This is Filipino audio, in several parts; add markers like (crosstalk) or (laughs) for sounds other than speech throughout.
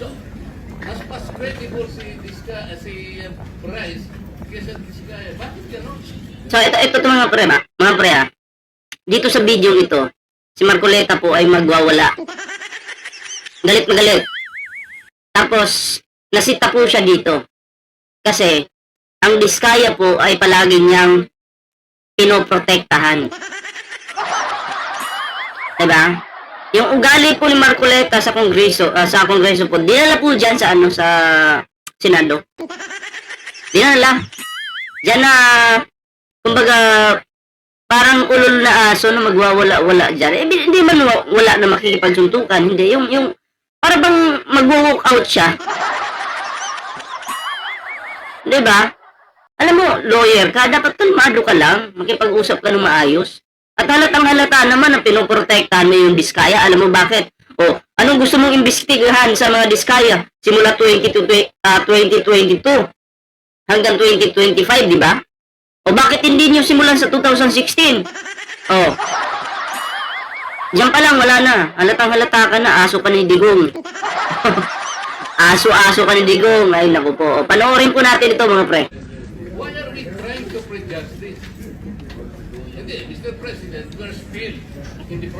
So, mas mas credible si Diska, eh, si uh, Bryce kaysa Diskaya. Bakit gano'n? So ito ito to mga pre, mga pre ha. Dito sa video ito, si Marcoleta po ay magwawala. Galit na galit. Tapos nasita po siya dito. Kasi ang Diskaya po ay palagi niyang pinoprotektahan. Diba? Yung ugali po ni Marcoleta sa kongreso, ah, sa kongreso po, dinala po dyan sa ano, sa Senado. Dinala. Diyan na, kumbaga, parang ulol na aso na magwawala-wala dyan. Eh, di- hindi man wa- wala na makikipagsuntukan. Hindi. Yung, yung, para bang mag-walk out siya. Di ba? Alam mo, lawyer ka, dapat kalmado ka lang. Makipag-usap ka ng maayos. At halatang halata naman na pinoprotektahan mo yung diskaya. Alam mo bakit? O, anong gusto mong imbestigahan sa mga diskaya? Simula 20, ah, 2022 hanggang 2025, di ba? O bakit hindi nyo simulan sa 2016? O. Diyan pa lang, wala na. Halatang halata ka na, aso ka ni Digong. (laughs) Aso-aso ka ni Digong. Ay, naku po. O, panoorin po natin ito, mga pre.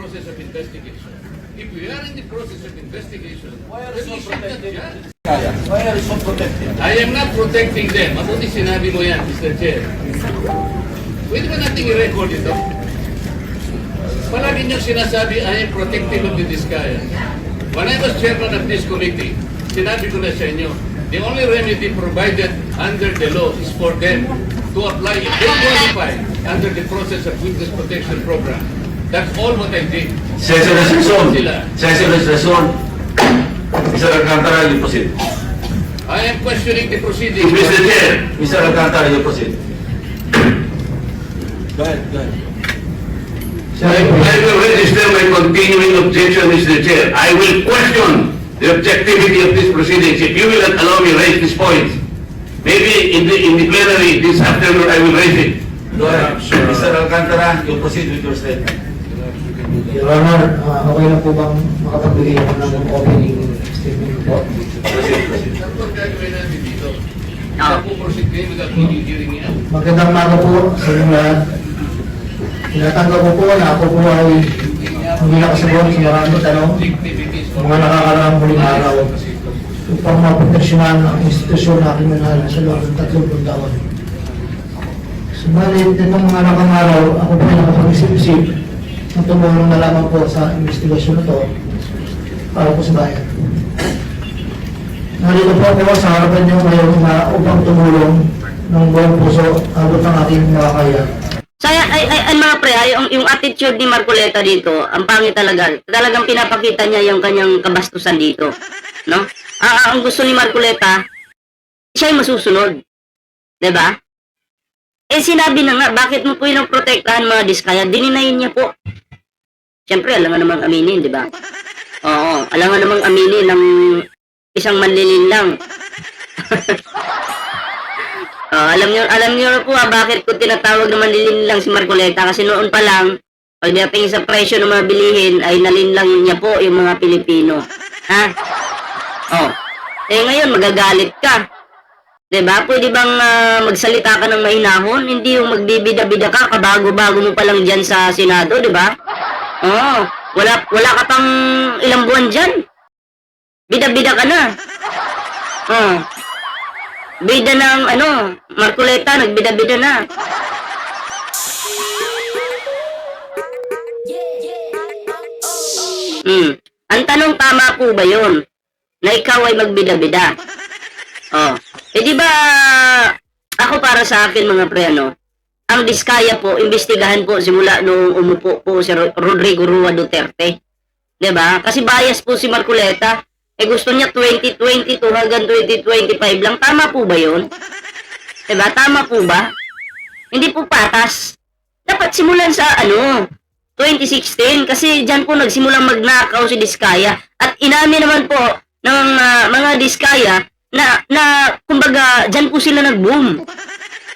Process of investigation. If we are in the process of investigation, Why are you we so should not protective? judge. Kaya. Why are you so protective? I am not protecting them. Mabuti sinabi mo yan, Mr. Chair. Pwede ba nating i-record ito? Palagi niyong sinasabi, I am protective of the Diskaya. When I was chairman of this committee, sinabi ko na sa inyo, the only remedy provided under the law is for them to apply if they qualify under the process of witness protection program. That's all what I did. Cesar Reson. Sila. Cesar Reson. Mr. Alcantara, you proceed. I am questioning the proceedings. Mr. Chair, Mr. Alcantara, you proceed. Go ahead, go ahead. I will register my continuing objection, Mr. Chair. I will question the objectivity of this proceedings if you will not allow me raise this point. Maybe in the, in the plenary this afternoon, I will raise it. Go ahead. Mr. Alcantara, you proceed with your statement. Your Honor, uh, okay na po bang makapagbigay ako ng opening statement po? Magandang umaga po sa inyo lahat. Tinatanggap ko po na ako po ay hindi nakasagot sa maraming tanong mga nakakaraang huling araw upang maproteksyonan ang institusyon na manahal sa loob ng tatlong taon. Subalit, itong mga nakang araw, ako po ay nakapag-isip-isip na tumulong na lamang po sa investigasyon na to para po sa bayan. Narito po ako sa harapan niyo ngayon na upang tumulong ng buong puso abot ng aking makakaya. So, ay, ay, ay, ay, mga pre, ay, yung, yung attitude ni Marcoleta dito, ang pangit talaga. Talagang pinapakita niya yung kanyang kabastusan dito. No? Ah, ah, ang gusto ni Marcoleta, siya yung masusunod. 'Di ba? Eh, sinabi na nga, bakit mo po yung protektahan mga diskaya? Dininayin niya po. Siyempre, alam nga namang aminin, di ba? Oo, alam nga namang aminin ng isang manlilin lang. (laughs) Oh, alam niyo, alam niyo po ah, bakit ko tinatawag na manlilin lang si Marcoleta kasi noon pa lang pagdating sa presyo ng mga bilihin ay nalinlang niya po yung mga Pilipino. Ha? Oh. Eh ngayon magagalit ka. 'Di ba? Pwede bang ah, magsalita ka ng mahinahon? Hindi yung magbibida-bida ka kabago-bago mo pa lang diyan sa Senado, 'di ba? Oo. Wala wala ka pang ilang buwan diyan. Bida-bida ka na. Oh. Bida ng ano, Marcoleta, nagbida-bida na. Hmm. Ang tanong tama po ba yun? Na ikaw ay magbida-bida. Oh. Eh di ba, ako para sa akin mga pre, ano, ang diskaya po, imbestigahan po simula nung umupo po si Ro- Rodrigo Rua Duterte. ba? Kasi bias po si Marcoleta. Eh gusto niya 2022 hanggang 2025 lang. Tama po ba? 'Di ba? Tama po ba? Hindi po patas. Dapat simulan sa ano, 2016 kasi diyan po nagsimulang magnakaw si Diskaya at inamin naman po ng ah, mga Diskaya na na kumbaga diyan po sila nag-boom.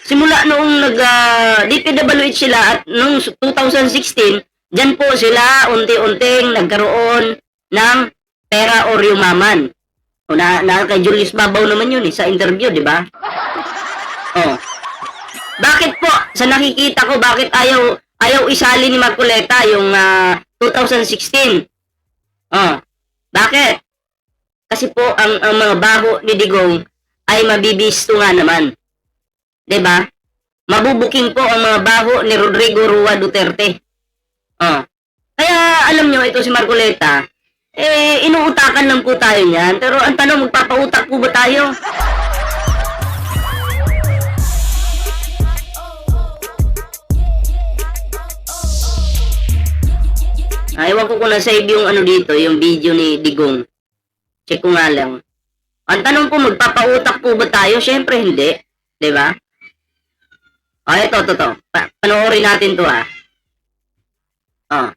Simula noong nag ah, DPWH sila at noong 2016, diyan po sila unti-unting nagkaroon ng pera or yumaman. O, na, na kay Julius Babaw naman yun eh, sa interview, di ba? Oh. Bakit po, sa nakikita ko, bakit ayaw, ayaw isali ni Marcoleta yung ah, 2016? Oh. Bakit? Kasi po, ang, ang mga baho ni Digong ay mabibisto nga naman. 'Di ba? Mabubuking po ang mga baho ni Rodrigo Rua Duterte. Oh. Kaya alam nyo, ito si Marcoleta, eh, inuutakan lang po tayo niyan. Pero ang tanong, magpapautak po ba tayo? Ah, ewan ko kung na-save yung ano dito, yung video ni Digong. Check ko nga lang. Ang tanong po, magpapautak po ba tayo? Siyempre hindi. 'Di ba? Ah, ito, ito, ito. Pa panoorin natin to ah. Ah.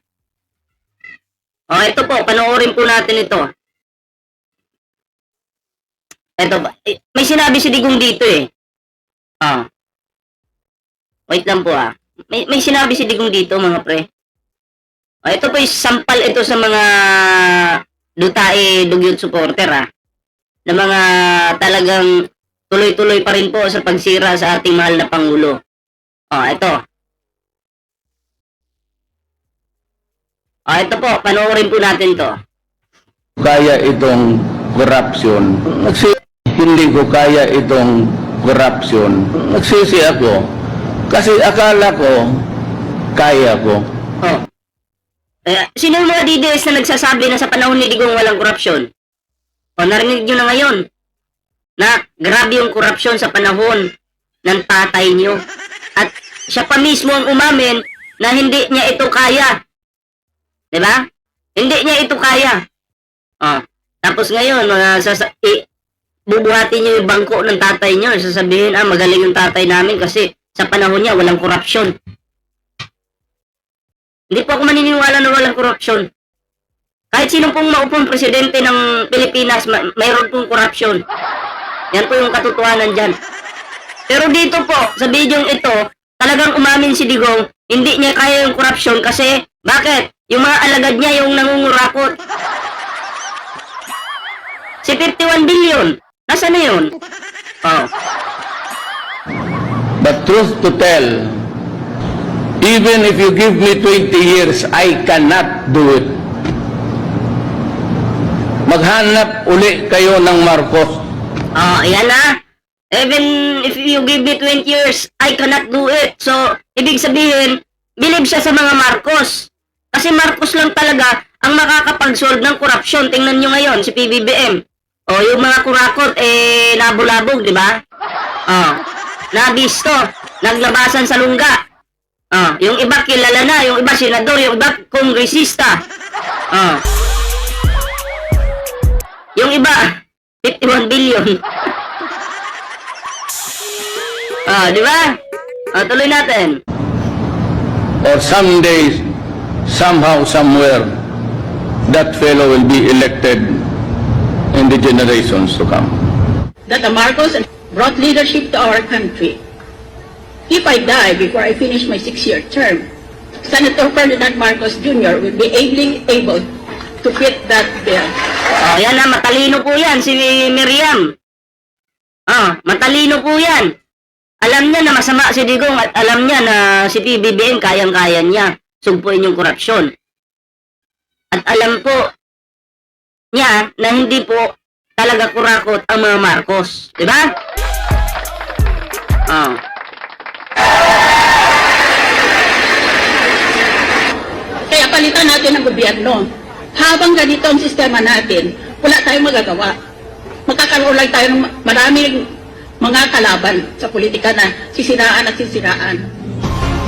Oh, ito po, panoorin po natin ito. Ito ba? eh, May sinabi si Digong dito eh. Ah. Wait lang po ah. May, may sinabi si Digong dito mga pre. Oh, ito po sampal ito sa mga Dutae Dugyot supporter ah. Na mga talagang tuloy-tuloy pa rin po sa pagsira sa ating mahal na Pangulo. Oh, ito. Oh, ito po, panoorin po natin to. kaya itong corruption. Nagsi hindi ko kaya itong corruption. Nagsisi ako. Kasi akala ko, kaya ko. Oh. Eh, sino yung mga DDS na nagsasabi na sa panahon ni Digong walang korupsyon? O, narinig nyo na ngayon na grabe yung korupsyon sa panahon ng tatay nyo. At siya pa mismo ang umamin na hindi niya ito kaya. 'Di ba? Hindi niya ito kaya. Oh. Tapos ngayon, mga sasa i- bubuhatin niyo yung bangko ng tatay niyo. Sasabihin, ah, magaling yung tatay namin kasi sa panahon niya walang korupsyon. Hindi po ako maniniwala na walang korupsyon. Kahit sino pong maupong presidente ng Pilipinas, ma- mayroon pong korupsyon. Yan po yung katotohanan dyan. Pero dito po, sa video ito, talagang umamin si Digong, hindi niya kaya yung korupsyon kasi, bakit? Yung mga alagad niya yung nangungurakot. Si 51 billion, nasa na yun? Oh. But truth to tell, even if you give me 20 years, I cannot do it. Maghanap uli kayo ng Marcos. Oh, ayan na. Even if you give me 20 years, I cannot do it. So, ibig sabihin, believe siya sa mga Marcos. Kasi Marcos lang talaga ang makakapag-solve ng korupsyon. Tingnan nyo ngayon, si PBBM. O, yung mga kurakot, eh, nabulabog, di ba? Oh, nabisto, naglabasan sa lungga. Oh, yung iba kilala na, yung iba senador, yung iba kongresista. Oh. Yung iba, 51 billion. Ah, di ba? Ah, tuloy natin. Or someday, somehow, somewhere, that fellow will be elected in the generations to come. that the Marcos brought leadership to our country. If I die before I finish my six-year term, Senator Ferdinand Marcos Jr. will be ably able to fit that bill. Oh, yan na, matalino po yan, si Miriam. Ah, matalino po yan. Alam niya na masama si Digong at alam niya na si PBBM kayang-kaya niya sugpuin yung korupsyon. At alam po niya na hindi po talaga kurakot ang mga Marcos. Di ba? Ah. Kaya palitan natin ang gobyerno. Habang ganito ang sistema natin, wala tayong magagawa. Magkakaroon lang tayo ng maraming mga kalaban sa politika na sisiraan at sisiraan.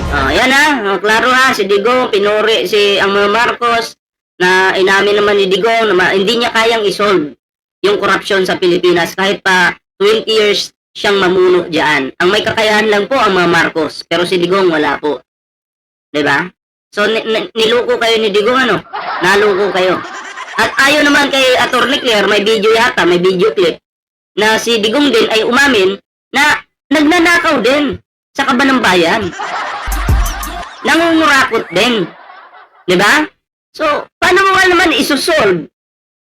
Ah, yan ha. Oh, klaro ha. Si Digong, pinuri si ang Marcos na inamin naman ni Digong na hindi niya kayang isolve yung korupsyon sa Pilipinas kahit pa 20 years siyang mamuno diyan. Ang may kakayahan lang po ang mga Marcos, pero si Digong wala po. 'Di ba? So ni- ni- niluko kayo ni Digong ano? Naluko kayo. At ayon naman kay Attorney Claire, may video yata, may video clip na si Digong din ay umamin na nagnanakaw din sa kaban ng bayan nangungurakot din. Di ba? So, paano mo nga naman isusolve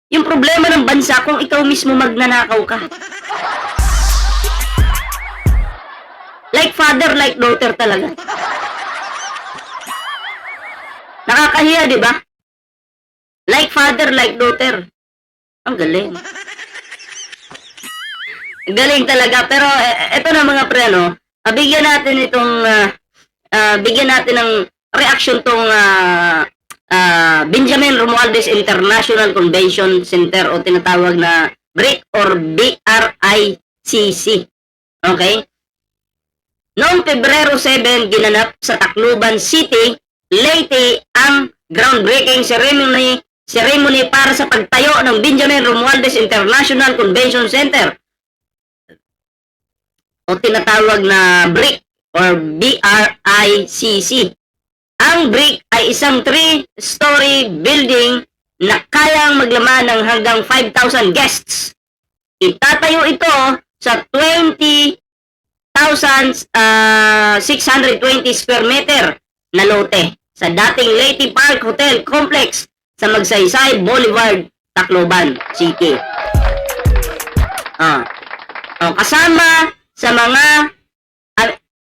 yung problema ng bansa kung ikaw mismo magnanakaw ka. Like father, like daughter talaga. Nakakahiya, di ba? Like father, like daughter. Ang galing. Galing talaga. Pero eh, eto na mga pre, ano, ah, bigyan natin itong, ah, ah, bigyan natin ng reaction tong ah, ah, Benjamin Romualdez International Convention Center o tinatawag na BRIC or BRICC. Okay? Noong Pebrero 7, ginanap sa Tacloban City, Leyte ang groundbreaking ceremony ceremony para sa pagtayo ng Benjamin Romualdez International Convention Center o tinatawag na BRIC or BRICC. Ang BRIC ay isang three-story building na kayang maglaman ng hanggang 5,000 guests. Itatayo ito sa 20,620 square meter na lote sa dating Leyte Park Hotel Complex sa Magsaysay Boulevard, Tacloban City. Ah. Oh, kasama sa mga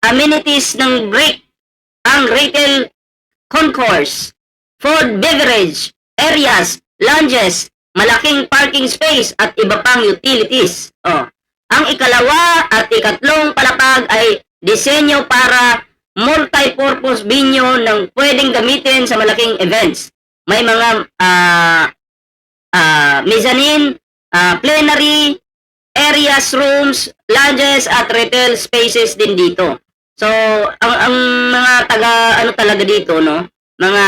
amenities ng break ang retail concourse, food beverage, areas, lounges, malaking parking space at iba pang utilities. Oh. Ang ikalawa at ikatlong palapag ay disenyo para multi-purpose venue ng pwedeng gamitin sa malaking events. May mga ah ah, mezzanine, ah, plenary, areas, rooms, lounges at retail spaces din dito. So, ang ang mga taga ano talaga dito, no? Mga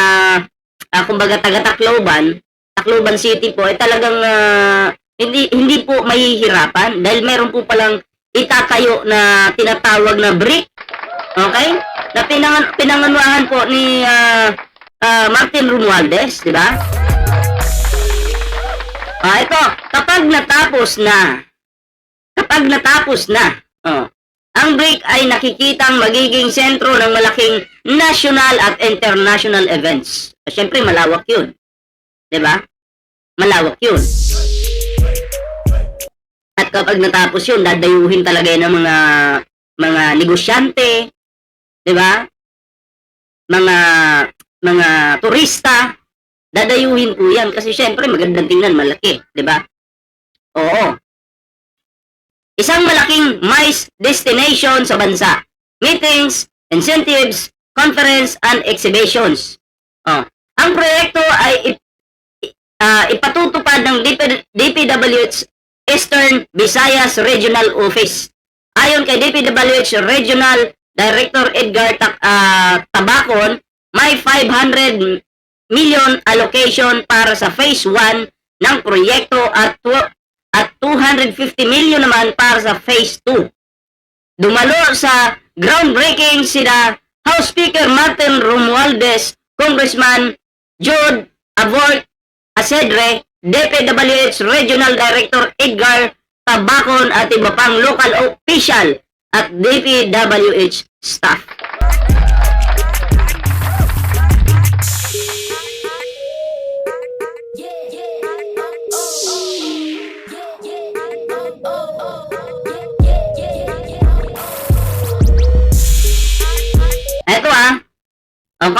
ah, kumbaga taga Tacloban, Tacloban City po ay talagang ah, hindi hindi po mahihirapan dahil meron po palang itatayo na tinatawag na brick. Okay? Na pinangan pinanganuhan po ni ah, ah, Martin Romualdez, di ba? Ah, ito, kapag natapos na, kapag natapos na, oh, ang break ay nakikitang magiging sentro ng malaking national at international events. Siyempre, malawak yun. ba? Malawak yun. At kapag natapos yun, dadayuhin talaga yun ng mga mga negosyante, 'di ba? Mga mga turista, dadayuhin po yan kasi syempre magandang tingnan, malaki, 'di ba? Oo. Isang malaking MICE destination sa bansa. Meetings, incentives, conference, and exhibitions. Oh. Ang proyekto ay ip, ah, ipatutupad ng DP, DPWH Eastern Visayas Regional Office. Ayon kay DPWH Regional Director Edgar Ta- ah, Tabacon, may 500 million allocation para sa phase 1 ng proyekto at at 250 million naman para sa phase 2. Dumalo sa groundbreaking sina House Speaker Martin Romualdez, Congressman Jude Avoy Asedre, DPWH Regional Director Edgar Tabacon at iba pang local official at DPWH staff.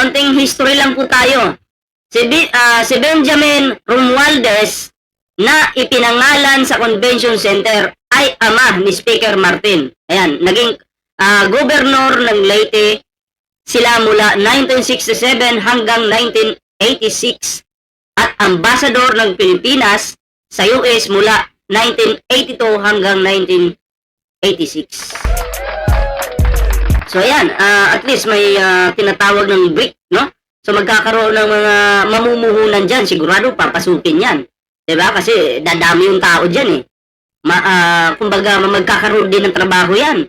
Konting history lang po tayo. Si, ah, si Benjamin Romualdez na ipinangalan sa convention center ay ama ni Speaker Martin. Ayan, naging ah, gobernador ng Leyte sila mula 1967 hanggang 1986 at ambassador ng Pilipinas sa US mula 1982 hanggang 1986. So ayan, ah, at least may ah, tinatawag ng brick, no? So magkakaroon ng mga mamumuhunan dyan, sigurado papasukin yan. ba? Kasi dadami yung tao diyan eh. Ma, ah, kumbaga magkakaroon din ng trabaho yan.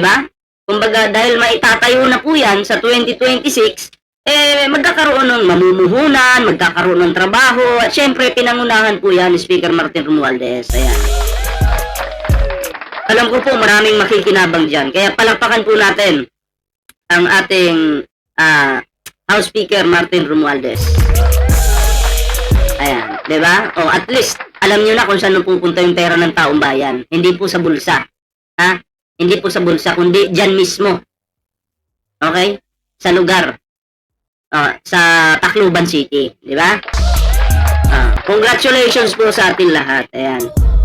ba? Kumbaga dahil maitatayo na po yan sa 2026, eh magkakaroon ng mamumuhunan, magkakaroon ng trabaho, at syempre pinangunahan po yan ni Speaker Martin Romualdez. Ayan. Alam ko po maraming makikinabang dyan. Kaya palakpakan po natin ang ating ah, House Speaker Martin Romualdez. Ayan. 'Di ba? O at least alam niyo na kung saan pupunta yung pera ng taong bayan. Hindi po sa bulsa. Ha? Hindi po sa bulsa kundi diyan mismo. Okay? Sa lugar. Ah, sa Tacloban City, 'di ba? Ah, congratulations po sa atin lahat. Ayan.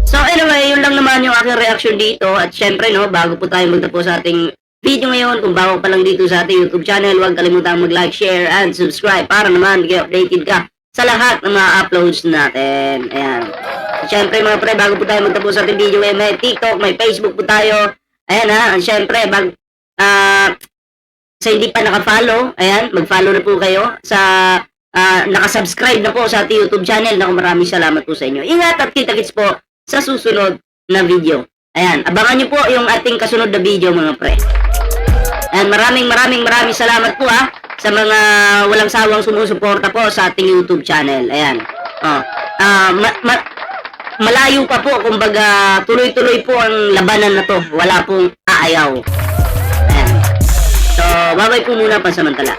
So anyway, yun lang naman yung aking reaction dito. At syempre, no, bago po tayo magtapos sa ating video ngayon, kung bago pa lang dito sa ating YouTube channel, huwag kalimutang mag-like, share, and subscribe para naman maging updated ka sa lahat ng mga uploads natin. Ayan. At syempre, mga pre, bago po tayo magtapos sa ating video, eh, may TikTok, may Facebook po tayo. Ayan ha, at syempre, bag, ah, sa hindi pa naka-follow, ayan, mag-follow na po kayo sa ah, nakasubscribe na po sa ating YouTube channel. Naku, maraming salamat po sa inyo. Ingat at kita-kits po sa susunod na video. Ayan, abangan nyo po yung ating kasunod na video mga pre. Ayan, maraming maraming maraming salamat po ha sa mga walang sawang sumusuporta po sa ating YouTube channel. Ayan. Oh, ah, ma- ma- malayo pa po, kumbaga tuloy-tuloy po ang labanan na to. Wala pong aayaw. Ayan. So, babay po muna pansamantala.